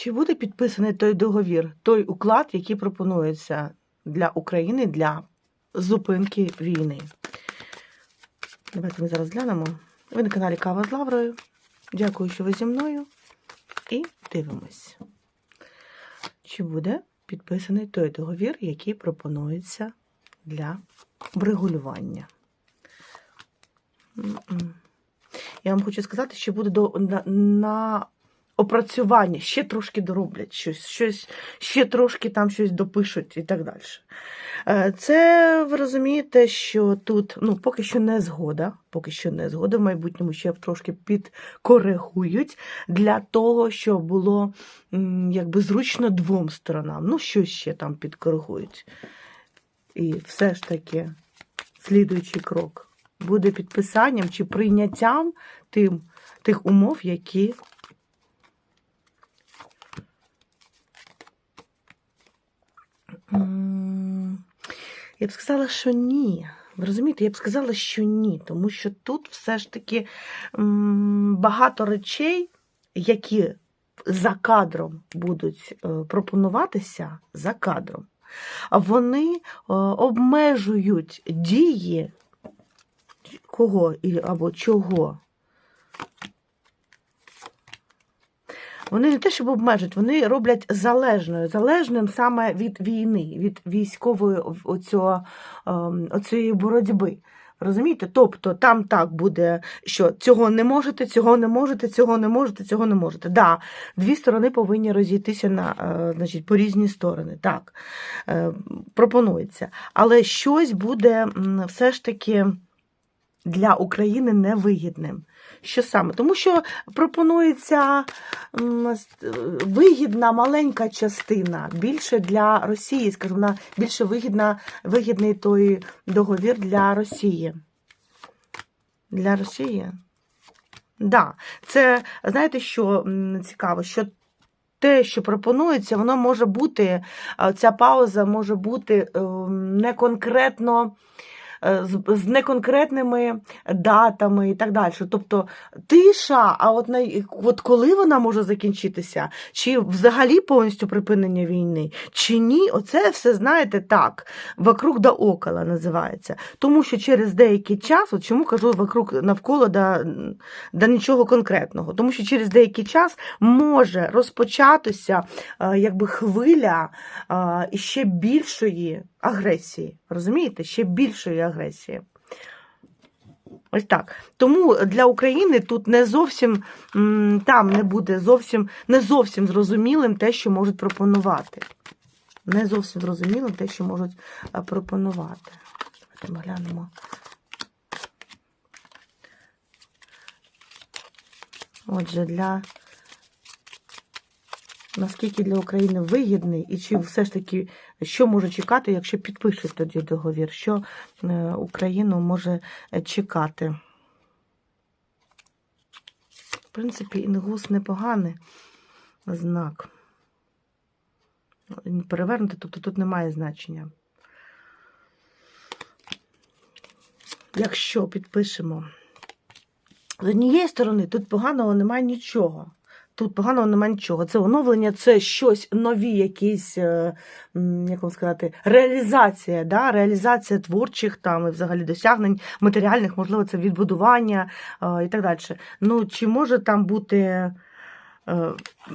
Чи буде підписаний той договір, той уклад, який пропонується для України для зупинки війни? Давайте ми зараз глянемо. Ви на каналі Кава з Лаврою. Дякую, що ви зі мною. І дивимось. Чи буде підписаний той договір, який пропонується для врегулювання? Я вам хочу сказати, що буде до, на, на опрацювання, ще трошки дороблять щось, щось, ще трошки там щось допишуть і так далі. Е, Це ви розумієте, що тут ну, поки що не згода, поки що не згода, в майбутньому ще трошки підкоригують для того, щоб було якби зручно двом сторонам. Ну, що ще там підкоригують. І все ж таки, слідуючий крок буде підписанням чи прийняттям тим, тих умов, які Я б сказала, що ні. Ви розумієте, я б сказала, що ні, тому що тут все ж таки багато речей, які за кадром будуть е, пропонуватися за кадром, вони е, обмежують дії кого або чого. Вони не те, щоб обмежують, вони роблять залежною, залежним саме від війни, від військової оцього, ем, оцієї боротьби. Розумієте? Тобто там так буде, що цього не можете, цього не можете, цього не можете, цього не можете. Да, дві сторони повинні розійтися на, е, значить, по різні сторони. Так, е, пропонується. Але щось буде все ж таки для України невигідним. Що саме? Тому що пропонується вигідна маленька частина, більше для Росії, скажімо, вона більше вигідна, вигідний той договір для Росії. Для Росії? Да. Це, знаєте, що цікаво, що те, що пропонується, воно може бути, ця пауза може бути ем, не конкретно з, з неконкретними датами і так далі. Тобто тиша, а от, на, от коли вона може закінчитися, чи взагалі повністю припинення війни, чи ні, оце все, знаєте, так, вокруг да около називається. Тому що через деякий час, от чому кажу вокруг навколо да, да нічого конкретного, тому що через деякий час може розпочатися е, якби хвиля е, іще більшої агресії. Розумієте? Ще більшої агресії. Ось так. Тому для України тут не зовсім там не буде зовсім не зовсім зрозумілим те, що можуть пропонувати. Не зовсім зрозумілим те, що можуть е, пропонувати. Давайте глянемо. Отже, для наскільки для України вигідний, і чи все ж таки, що може чекати, якщо підпишуть тоді договір, що е, Україну може е, чекати? В принципі, інгус непоганий знак. Він Перевернути, тобто тут немає значення. Якщо підпишемо з однієї сторони, тут поганого немає нічого. Тут поганого немає нічого. Це оновлення, це щось нові, якісь, е, як вам сказати, реалізація, да? реалізація творчих там і взагалі досягнень матеріальних, можливо, це відбудування е, і так далі. Ну, чи може там бути. Е,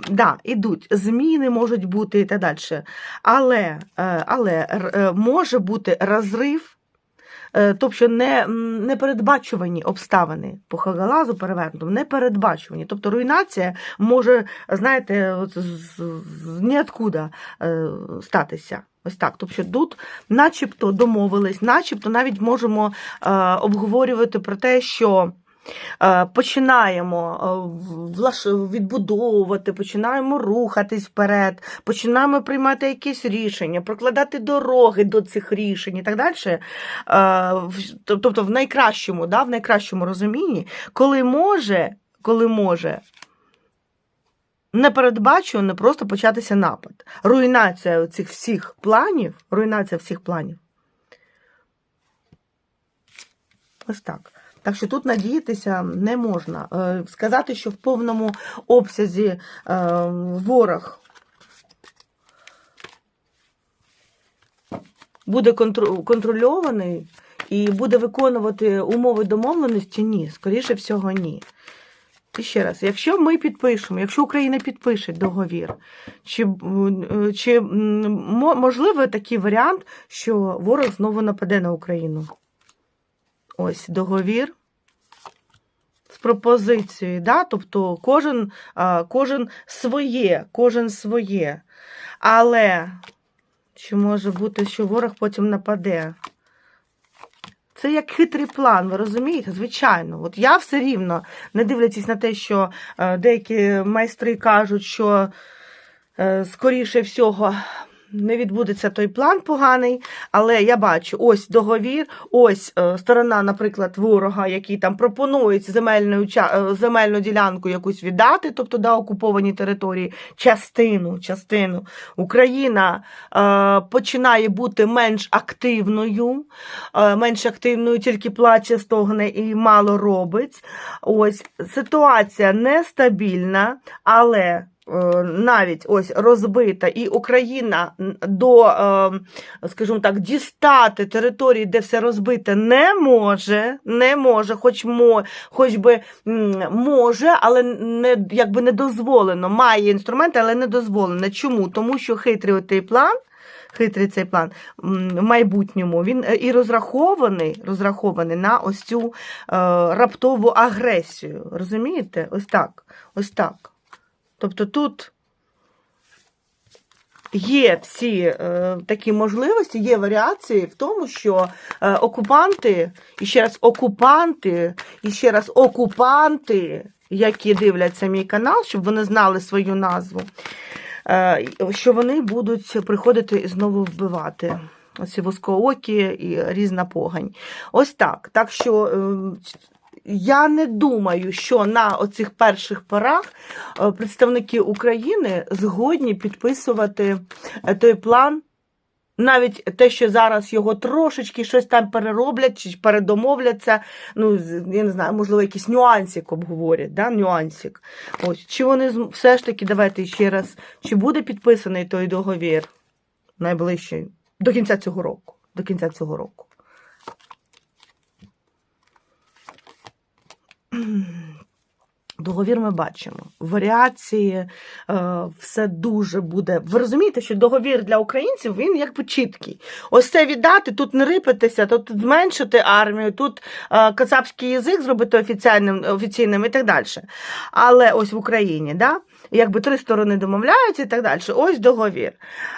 да, ідуть зміни можуть бути і так далі. Але, але може бути розрив Тобто не, непередбачувані обставини по Хагалазу перевернутому, непередбачувані. Тобто руйнація може, знаєте, з, з, з ніоткуда е, статися. Ось так. Тобто тут начебто домовились, начебто навіть можемо е, обговорювати про те, що е, починаємо е, відбудовувати, починаємо рухатись вперед, починаємо приймати якісь рішення, прокладати дороги до цих рішень і так далі. Е, Тобто в найкращому, да, в найкращому розумінні, коли може, коли може. Непередбачувано просто початися напад. Руйнація цих всіх планів, руйнація всіх планів. Ось так. Так що тут надіятися не можна. Е, Сказати, що в повному обсязі е, ворог буде контрольований і буде виконувати умови домовленості, ні, скоріше всього, ні. І ще раз, якщо ми підпишемо, якщо Україна підпише договір, чи, м, чи можливий такий варіант, що ворог знову нападе на Україну? Ось договір з пропозицією, да? тобто кожен, кожен своє, кожен своє. Але чи може бути, що ворог потім нападе? Це як хитрий план, ви розумієте? Звичайно. От я все рівно, не дивлячись на те, що е, деякі майстри кажуть, що е, скоріше всього не відбудеться той план поганий, але я бачу ось договір, ось е, сторона, наприклад, ворога, який там пропонує земельну, е, земельну ділянку якусь віддати, тобто да, окуповані території, частину, частину. Україна е, починає бути менш активною, е, менш активною, тільки плаче, стогне і мало робить. Ось ситуація нестабільна, але навіть ось розбита, і Україна до, е, скажімо так, дістати території, де все розбите, не може, не може, хоч мо, хоч би може, але не якби не дозволено. Має інструменти, але не дозволено. Чому? Тому що хитрий отий план. Хитрий цей план в майбутньому він е, і розрахований, розрахований на ось цю е, раптову агресію. Розумієте? Ось так. Ось так. Тобто тут є всі е, такі можливості, є варіації в тому, що е, окупанти, і ще раз окупанти, і ще раз окупанти, які дивляться мій канал, щоб вони знали свою назву, е, що вони будуть приходити і знову вбивати. Оці воскоокі і різна погань. Ось так. Так що е, я не думаю, що на оцих перших порах е, представники України згодні підписувати е, той план. Навіть те, що зараз його трошечки щось там перероблять чи передомовляться, ну, я не знаю, можливо, якийсь нюансик обговорять, да? нюансик. Ось. Чи вони все ж таки, давайте ще раз, чи буде підписаний той договір найближчий до кінця цього року. До кінця цього року. Договір ми бачимо. Варіації, е, все дуже буде. Ви розумієте, що договір для українців він якби чіткий. Ось це віддати, тут не рипатися, тут зменшити армію, тут е, кацапський язик зробити офіційним, офіційним і так далі. Але ось в Україні, да? Якби три сторони домовляються і так далі. Ось договір.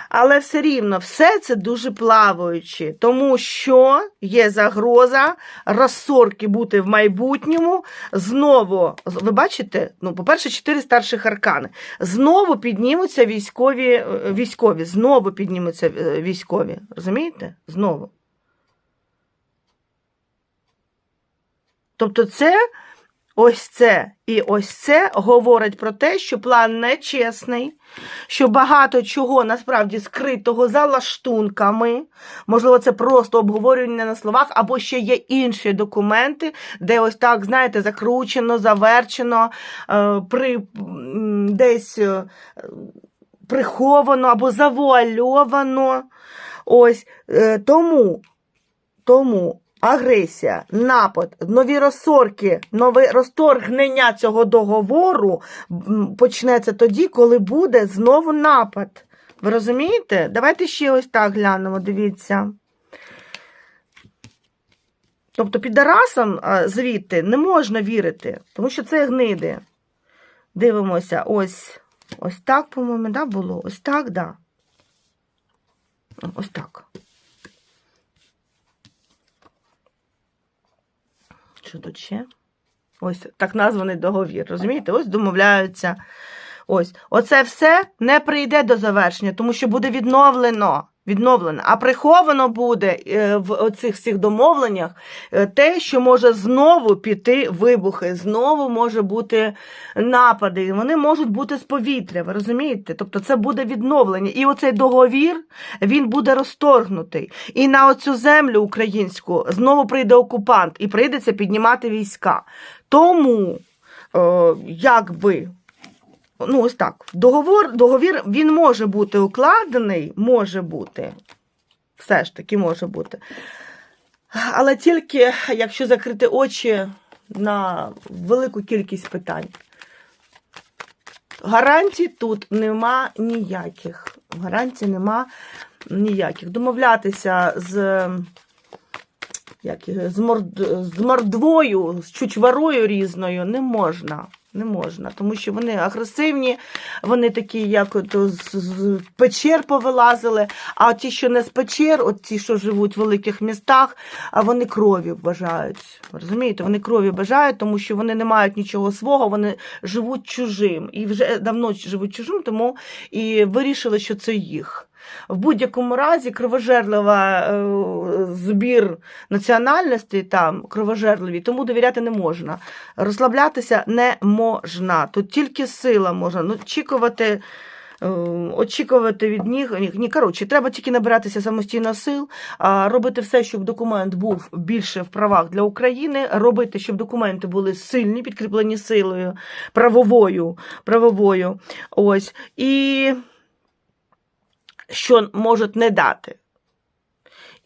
Але все рівно все це дуже плаваюче, тому що є загроза розсорки бути в майбутньому. Знову, ви бачите, ну, по-перше, чотири старших аркани. Знову піднімуться військові, е, військові, знову піднімуться е, військові. Розумієте? Знову. Тобто, це ось це і ось це говорить про те, що план нечесний, що багато чого насправді скритого за лаштунками. Можливо, це просто обговорювання на словах, або ще є інші документи, де ось так, знаєте, закручено, заверчено, е, при, десь е, приховано або завуальовано. Ось е, тому, тому агресія, напад, нові розсорки, нове розторгнення цього договору почнеться тоді, коли буде знову напад. Ви розумієте? Давайте ще ось так глянемо, дивіться. Тобто підарасам звідти не можна вірити, тому що це гниди. Дивимося, ось ось так, по-моєму, да, було? Ось так, да. Ось так. Що тут ще? Ось так названий договір. Розумієте? Ось домовляються. Ось, оце все не прийде до завершення, тому що буде відновлено. Відновлено, а приховано буде е, в оцих всіх домовленнях е, те, що може знову піти вибухи, знову може бути напади. Вони можуть бути з повітря. Ви розумієте? Тобто це буде відновлення. І оцей договір він буде розторгнутий. І на оцю землю українську знову прийде окупант і прийдеться піднімати війська. Тому, е, якби. Ну, ось так. Договор, договір він може бути укладений, може бути. Все ж таки може бути. Але тільки якщо закрити очі на велику кількість питань. Гарантій тут нема ніяких. Гарантій нема ніяких. Домовлятися з, як, з, морд, з мордвою, з чучварою різною не можна. Не можна, тому що вони агресивні, вони такі, як от з, печер повилазили. А ті, що не з печер, от ті, що живуть в великих містах, а вони крові бажають. Розумієте, вони крові бажають, тому що вони не мають нічого свого, вони живуть чужим. І вже давно живуть чужим, тому і вирішили, що це їх. В будь-якому разі кровожерлива е, збір національностей там кровожерливі, тому довіряти не можна. Розслаблятися не можна. Тут тільки сила можна. Ну, очікувати. е, Очікувати від них ні, ні, коротше, треба тільки набиратися самостійно сил, робити все, щоб документ був більше в правах для України, робити, щоб документи були сильні, підкріплені силою правовою. правовою. Ось. І що можуть не дати.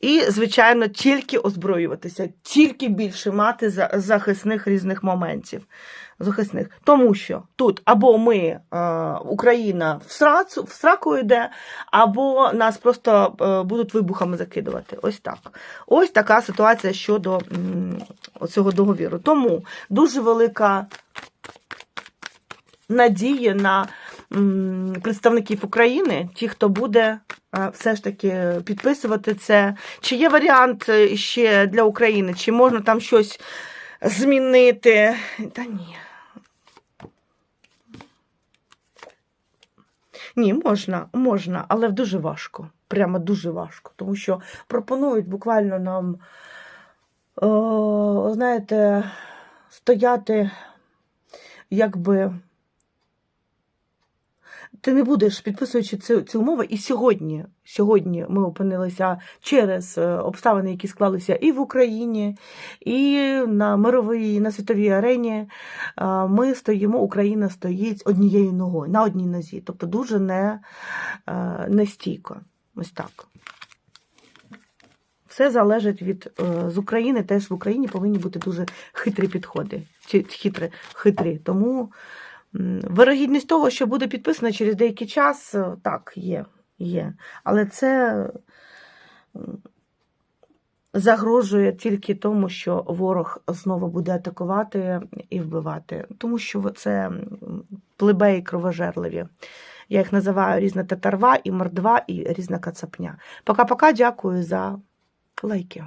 І, звичайно, тільки озброюватися, тільки більше мати захисних різних моментів. Захисних. Тому що тут або ми, е, Україна в срацу, в сраку йде, або нас просто е, будуть вибухами закидувати. Ось так. Ось така ситуація щодо цього договіру. Тому дуже велика надія на представників України, ті, хто буде е, все ж таки підписувати це. Чи є варіант е, ще для України, чи можна там щось змінити? Та ні. Ні, можна, можна, але дуже важко. Прямо дуже важко. Тому що пропонують буквально нам, о, знаєте, стояти, якби. Ти не будеш, підписуючи цю, цю умови, і сьогодні, сьогодні ми опинилися через е, обставини, які склалися і в Україні, і на мировій, і на світовій арені. Ми стоїмо, Україна стоїть однією ногою, на одній нозі, тобто дуже не, е, нестійко. Ось так. Все залежить від е, з України. Теж в Україні повинні бути дуже хитрі підходи. Хитрі, хитрі. Тому вирогідність того, що буде підписано через деякий час, е, так, є. є. Але це загрожує тільки тому, що ворог знову буде атакувати і вбивати. Тому що це плебеї кровожерливі. Я їх називаю різна татарва, і мордва, і різна кацапня. Пока-пока, дякую за лайки.